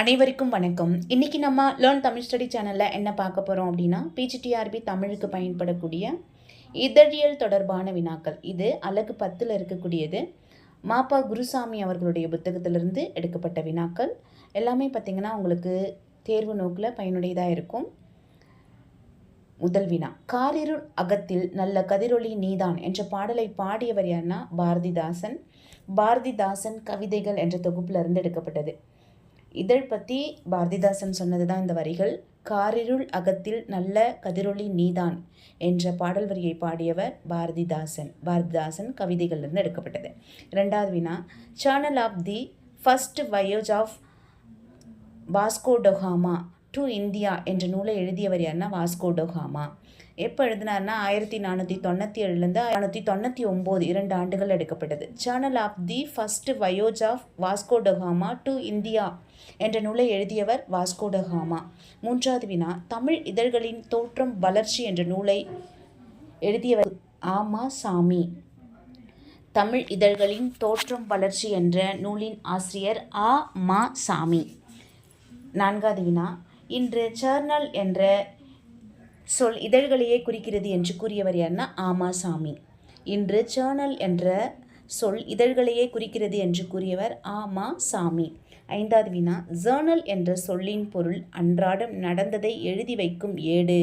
அனைவருக்கும் வணக்கம். இன்னைக்கு நம்ம லேர்ன் தமிழ் ஸ்டடி சேனலில் என்ன பார்க்க போகிறோம் அப்படின்னா பிஜிடிஆர்பி தமிழுக்கு பயன்படக்கூடிய இதழியல் தொடர்பான வினாக்கள். இது அழகு பத்தில் இருக்கக்கூடியது. மாப்பா குருசாமி அவர்களுடைய புத்தகத்திலிருந்து எடுக்கப்பட்ட வினாக்கள். எல்லாமே பார்த்திங்கன்னா உங்களுக்கு தேர்வு நோக்கில் பயனுடையதாக இருக்கும். முதல் வினா காரிருள் அகத்தில் நல்ல கதிரொளி நீதான் என்ற பாடலை பாடியவர் யாருன்னா பாரதிதாசன். பாரதிதாசன் கவிதைகள் என்ற தொகுப்பிலிருந்து எடுக்கப்பட்டது. இதழ் பற்றி பாரதிதாசன் சொன்னது தான் இந்த வரிகள். காரிருள் அகத்தில் நல்ல கதிரொளி நீதான் என்ற பாடல் வரியை பாடியவர் பாரதிதாசன். பாரதிதாசன் கவிதைகளிலிருந்து எடுக்கப்பட்டது. ரெண்டாவது வினா. Channel of the first voyage of Vasco da Gama to India என்ற நூலை எழுதியவர் யாருன்னா வாஸ்கோடோகாமா எப்போ எழுதினார்னா ஆயிரத்தி நானூற்றி தொண்ணூற்றி ஏழுலேருந்து நானூற்றி தொண்ணூற்றி ஒம்பது இரண்டு ஆண்டுகள் எடுக்கப்பட்டது. Channel of the first voyage of Vasco da Gama to India என்ற நூலை எழுதியவர் வாஸ்கோ டொகாமா மூன்றாவது வினா தமிழ் இதழ்களின் தோற்றம் வளர்ச்சி என்ற நூலை எழுதியவர் ஆமா சாமி. தமிழ் இதழ்களின் தோற்றம் வளர்ச்சி என்ற நூலின் ஆசிரியர் ஆ மா சாமி. நான்காவது வினா இன்று சர்னல் என்ற சொல் இதழ்களையே குறிக்கிறது என்று கூறியவர் யாருன்னா ஆமாசாமி. இன்று ஜேர்னல் என்ற சொல் இதழ்களையே குறிக்கிறது என்று கூறியவர் ஆமா சாமி ஐந்தாவது வினா ஜேர்னல் என்ற சொல்லின் பொருள் அன்றாடம் நடந்ததை எழுதி வைக்கும் ஏடு.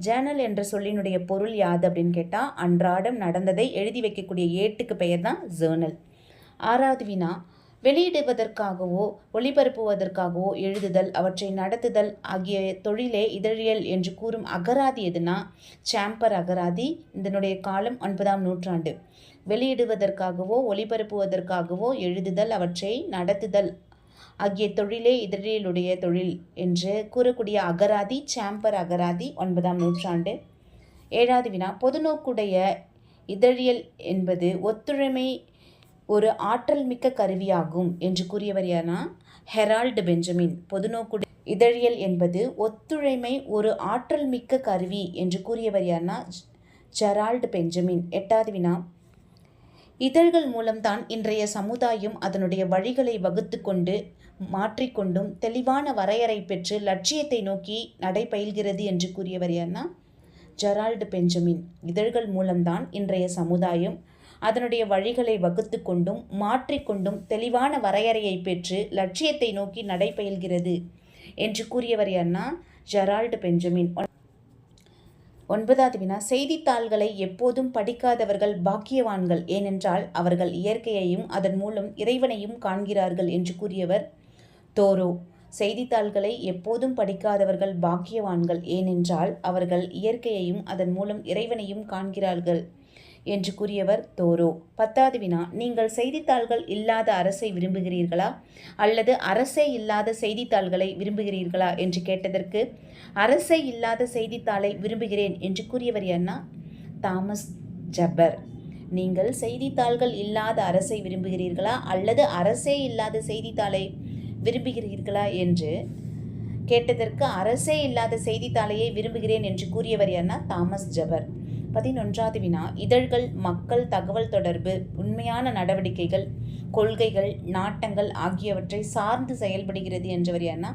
ஜேர்னல் என்ற சொல்லினுடைய பொருள் யாது அப்படின்னு கேட்டால் அன்றாடம் நடந்ததை எழுதி வைக்கக்கூடிய ஏட்டுக்கு பெயர் தான் ஜேர்னல் ஆறாவது வினா வெளியிடுவதற்காகவோ ஒளிபரப்புவதற்காகவோ எழுதுதல் அவற்றை நடத்துதல் ஆகிய தொழிலே இதழியல் என்று கூறும் அகராதி எதுனா? சாம்பர் அகராதி இதனுடைய காலம் ஒன்பதாம் நூற்றாண்டு. வெளியிடுவதற்காகவோ ஒளிபரப்புவதற்காகவோ எழுதுதல் அவற்றை நடத்துதல் ஆகிய தொழிலே இதழியலுடைய தொழில் என்று கூறக்கூடிய அகராதி சாம்பர் அகராதி ஒன்பதாம் நூற்றாண்டு. ஏழாவது வினா பொதுநோக்குடைய இதழியல் என்பது ஒத்துழைமை ஒரு ஆற்றல் மிக்க கருவியாகும் என்று கூறியவர் யார்னா ஹெரால்டு பெஞ்சமின். பொதுநோக்கு இதழியல் என்பது ஒத்துழைமை ஒரு ஆற்றல் மிக்க கருவி என்று கூறியவர் யார்னா ஜெரால்டு பெஞ்சமின். எட்டாவது வினா. இதழ்கள் மூலம்தான் இன்றைய சமுதாயம் அதனுடைய வழிகளை வகுத்து கொண்டு மாற்றிக்கொண்டும் தெளிவான வரையறை பெற்று லட்சியத்தை நோக்கி நடைபயில்கிறது என்று கூறியவர் யார்னா ஜெரால்டு பெஞ்சமின். இதழ்கள் மூலம்தான் இன்றைய சமுதாயம் அதனுடைய வழிகளை வகுத்து கொண்டும் மாற்றிக்கொண்டும் தெளிவான வரையறையை பெற்று லட்சியத்தை நோக்கி நடைபெயல்கிறது என்று கூறியவர் யார்னா ஜெரால்டு பெஞ்சமின். ஒன்பதாவது வினா செய்தித்தாள்களை எப்போதும் படிக்காதவர்கள் பாக்கியவான்கள் ஏனென்றால் அவர்கள் இயற்கையையும் அதன் மூலம் இறைவனையும் காண்கிறார்கள் என்று கூறியவர் தோரோ. செய்தித்தாள்களை எப்போதும் படிக்காதவர்கள் பாக்கியவான்கள் ஏனென்றால் அவர்கள் இயற்கையையும் அதன் மூலம் இறைவனையும் காண்கிறார்கள். என்று கூறியவர் தோரோ. பத்தாவது வினா நீங்கள் செய்தித்தாள்கள் இல்லாத அரசை விரும்புகிறீர்களா? அல்லது அரசே இல்லாத செய்தித்தாள்களை விரும்புகிறீர்களா? என்று கேட்டதற்கு அரசே இல்லாத செய்தித்தாளை விரும்புகிறேன் என்று கூறியவர் யார்னா? Thomas Jefferson. நீங்கள் செய்தித்தாள்கள் இல்லாத அரசை விரும்புகிறீர்களா? அல்லது அரசே இல்லாத செய்தித்தாளை விரும்புகிறீர்களா? என்று கேட்டதற்கு அரசே இல்லாத செய்தித்தாளையை விரும்புகிறேன் என்று கூறியவர் யார்னா? தாமஸ் ஜபர் பதினொன்றாவது வினா இதழ்கள் மக்கள் தகவல் தொடர்பு உண்மையான நடவடிக்கைகள் கொள்கைகள் நாட்டங்கள் ஆகியவற்றை சார்ந்து செயல்படுகிறது என்றவர் யார்னா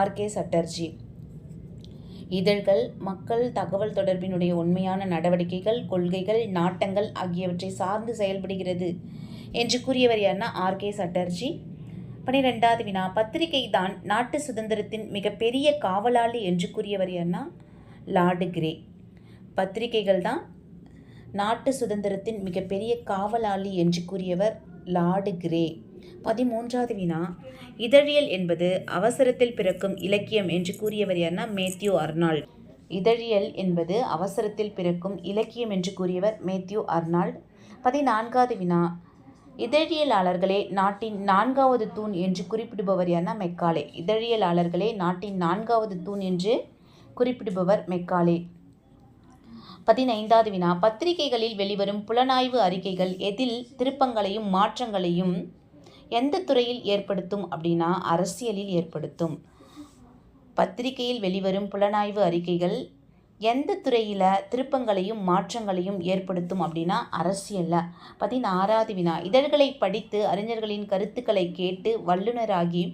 ஆர்கே சட்டர்ஜி. இதழ்கள் மக்கள் தகவல் தொடர்பினுடைய உண்மையான நடவடிக்கைகள் கொள்கைகள் நாட்டங்கள் ஆகியவற்றை சார்ந்து செயல்படுகிறது என்று கூறியவர் யார்னா ஆர்கே சட்டர்ஜி. பனிரெண்டாவது வினா பத்திரிகை தான் நாட்டு சுதந்திரத்தின் மிகப்பெரிய காவலாளி என்று கூறியவர் யார்னா லார்டு கிரே. பத்திரிகைகள் தான் நாட்டு சுதந்திரத்தின் மிகப்பெரிய காவலாளி என்று கூறியவர் லார்டு கிரே. பதிமூன்றாவது வினா இதழியல் என்பது அவசரத்தில் பிறக்கும் இலக்கியம் என்று கூறியவர் யார்னா மேத்யூ அர்னால்ட். இதழியல் என்பது அவசரத்தில் பிறக்கும் இலக்கியம் என்று கூறியவர் மேத்யூ அர்னால்ட். பதினான்காவது வினா இதழியலாளர்களே நாட்டின் நான்காவது தூண் என்று குறிப்பிடுபவர் யார்னா மெக்காலே. இதழியலாளர்களே நாட்டின் நான்காவது தூண் என்று குறிப்பிடுபவர் மெக்காலே. பதினைந்தாவது வினா. பத்திரிகைகளில் வெளிவரும் புலனாய்வு அறிக்கைகள் எதில் திருப்பங்களையும் மாற்றங்களையும் எந்த துறையில் ஏற்படுத்தும் அப்படின்னா அரசியலில் ஏற்படுத்தும். பத்திரிகையில் வெளிவரும் புலனாய்வு அறிக்கைகள் எந்த துறையில் திருப்பங்களையும் மாற்றங்களையும் ஏற்படுத்தும் அப்படின்னா அரசியலில். பதினாறாவது வினா. இதழ்களை படித்து அறிஞர்களின் கருத்துக்களை கேட்டு வல்லுனராகி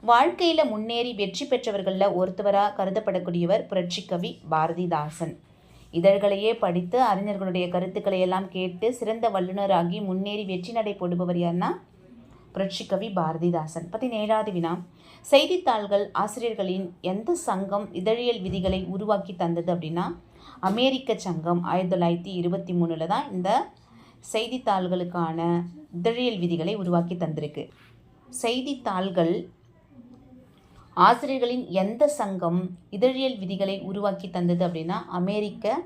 வாழ்க்கையில் முன்னேறி வெற்றி பெற்றவர்களில் ஒருத்தவராக கருதப்படக்கூடியவர் புரட்சிக்கவி பாரதிதாசன். இதழ்களையே படித்து அறிஞர்களுடைய கருத்துக்களை எல்லாம் கேட்டு சிறந்த வல்லுநராகி முன்னேறி வெற்றி நடை போடுபவர் யாருன்னா புரட்சிக்கவி பாரதிதாசன். பதினேழாவது வினா. செய்தித்தாள்கள் ஆசிரியர்களின் எந்த சங்கம் இதழியல் விதிகளை உருவாக்கி தந்தது அப்படின்னா அமெரிக்க சங்கம் ஆயிரத்தி தொள்ளாயிரத்தி இருபத்தி மூணில் தான் இந்த செய்தித்தாள்களுக்கான இதழியல் விதிகளை உருவாக்கி தந்திருக்கு. செய்தித்தாள்கள் ஆசிரியர்களின் எந்த சங்கம் இதழியல் விதிகளை உருவாக்கி தந்தது அப்படின்னா அமெரிக்க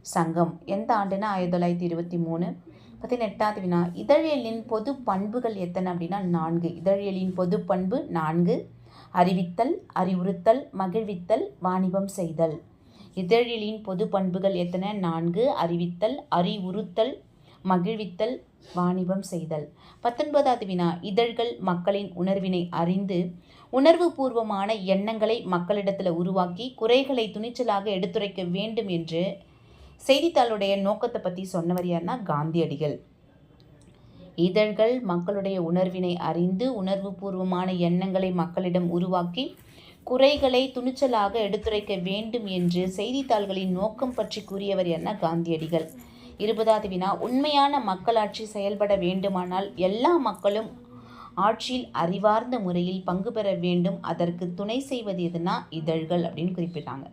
சங்கம். எந்த ஆண்டுனா ஆயிரத்தி தொள்ளாயிரத்தி இருபத்தி மூணு? பதினெட்டாவது வினா இதழியலின் பொது பண்புகள் எத்தனை அப்படின்னா நான்கு. இதழியலின் பொது பண்பு நான்கு. அறிவித்தல் அறிவுறுத்தல் மகிழ்வித்தல் வாணிபம் செய்தல். இதழியலின் பொது பண்புகள் எத்தனை? நான்கு. அறிவித்தல் அறிவுறுத்தல் மகிழ்வித்தல் வாணிபம் செய்தல். பத்தொன்பதாவது வினா இதழ்கள் மக்களின் உணர்வினை அறிந்து உணர்வு பூர்வமான எண்ணங்களை மக்களிடத்தில் உருவாக்கி குறைகளை துணிச்சலாக எடுத்துரைக்க வேண்டும் என்று செய்தித்தாளுடைய நோக்கத்தை பற்றி சொன்னவர் யார்னா காந்தியடிகள். இதழ்கள் மக்களுடைய உணர்வினை அறிந்து உணர்வு பூர்வமான எண்ணங்களை மக்களிடம் உருவாக்கி குறைகளை துணிச்சலாக எடுத்துரைக்க வேண்டும் என்று செய்தித்தாள்களின் நோக்கம் பற்றி கூறியவர் என்ன காந்தியடிகள். இருபதாவது வினா. உண்மையான மக்களாட்சி செயல்பட வேண்டுமானால் எல்லா மக்களும் ஆட்சியில் அறிவார்ந்த முறையில் பங்கு பெற வேண்டும். அதற்கு துணை செய்வது எதுனா இதழ்கள் அப்படின்னு குறிப்பிட்டாங்க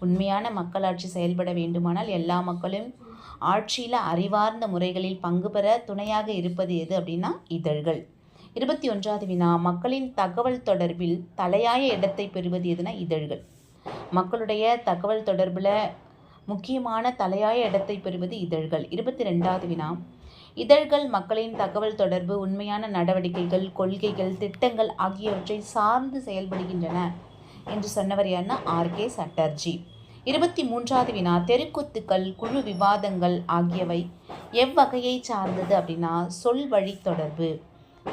உண்மையான மக்களாட்சி செயல்பட வேண்டுமானால் எல்லா மக்களும் ஆட்சியில் அறிவார்ந்த முறைகளில் பங்கு பெற துணையாக இருப்பது எது அப்படின்னா இதழ்கள். இருபத்தி ஒன்றாவது வினா. மக்களின் தகவல் தொடர்பில் தலையாய இடத்தை பெறுவது எதுனா இதழ்கள். மக்களுடைய தகவல் தொடர்பில் முக்கியமான தலையாய இடத்தை பெறுவது இதழ்கள். இருபத்தி ரெண்டாவது வினா. இதழ்கள் மக்களின் தகவல் தொடர்பு உண்மையான நடவடிக்கைகள் கொள்கைகள் திட்டங்கள் ஆகியவற்றை சார்ந்து செயல்படுகின்றன என்று சொன்னவர் யாருன்னா ஆர்கே சட்டர்ஜி. இருபத்தி மூன்றாவது வினா. தெருக்கூத்துக்கள் குழு விவாதங்கள் ஆகியவை எவ்வகையை சார்ந்தது அப்படின்னா சொல் வழி தொடர்பு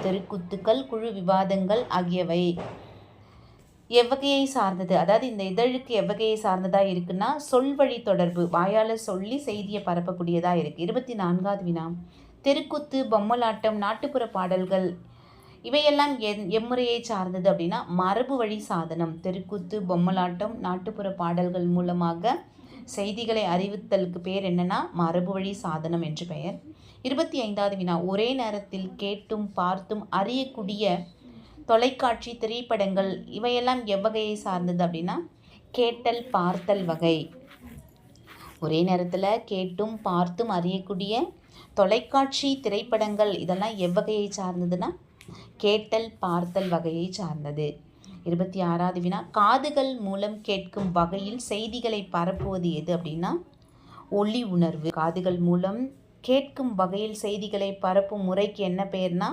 தெருக்கூத்துக்கள் குழு விவாதங்கள் ஆகியவை எவ்வகையை சார்ந்தது? அதாவது இந்த இதழுக்கு எவ்வகையை சார்ந்ததாக இருக்குன்னா சொல்வழி தொடர்பு வாயால் சொல்லி செய்தியை பரப்பக்கூடியதாக இருக்குது இருபத்தி நான்காவது வினா. தெருக்கூத்து பொம்மலாட்டம் நாட்டுப்புற பாடல்கள் இவையெல்லாம் என் எம்முறையை சார்ந்தது அப்படின்னா மரபு வழி சாதனம். தெருக்கூத்து பொம்மலாட்டம் நாட்டுப்புற பாடல்கள் மூலமாக செய்திகளை அறிவித்தலுக்கு பேர் என்னன்னா மரபு வழி சாதனம் என்று பெயர். இருபத்தி ஐந்தாவது வினா. ஒரே நேரத்தில் கேட்டும் பார்த்தும் அறியக்கூடிய தொலைக்காட்சி திரைப்படங்கள் இவையெல்லாம் எவ்வகையை சார்ந்தது அப்படின்னா கேட்டல் பார்த்தல் வகை. ஒரே நேரத்தில் கேட்டும் பார்த்தும் அறியக்கூடிய தொலைக்காட்சி திரைப்படங்கள் இதெல்லாம் எவ்வகையை சார்ந்ததுன்னா கேட்டல் பார்த்தல் வகையை சார்ந்தது. இருபத்தி ஆறாவது வினா காதுகள் மூலம் கேட்கும் வகையில் செய்திகளை பரப்புவது எது அப்படின்னா ஒளி உணர்வு. காதுகள் மூலம் கேட்கும் வகையில் செய்திகளை பரப்பும் முறைக்கு என்ன பெயர்னா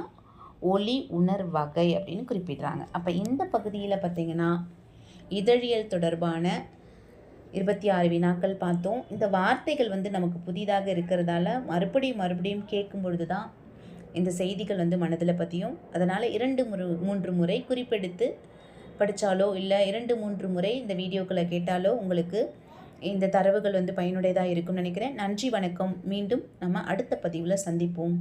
ஒளி உணர்வகை அப்படின்னு குறிப்பிடுறாங்க. அப்போ இந்த பகுதியில் பார்த்திங்கன்னா இதழியல் தொடர்பான இருபத்தி ஆறு வினாக்கள் பார்த்தோம். இந்த வார்த்தைகள் வந்து நமக்கு புதிதாக இருக்கிறதால மறுபடியும் மறுபடியும் கேட்கும் பொழுது தான் இந்த செய்திகள் வந்து மனதில் பற்றியும் அதனால் இரண்டு முறை மூன்று முறை குறிப்பெடுத்து படித்தாலோ இல்லை இரண்டு மூன்று முறை இந்த வீடியோக்களை கேட்டாலோ உங்களுக்கு இந்த தரவுகள் வந்து பயனுடையதாக இருக்கும்னு நினைக்கிறேன். நன்றி வணக்கம். மீண்டும் நம்ம அடுத்த பதிவில் சந்திப்போம்.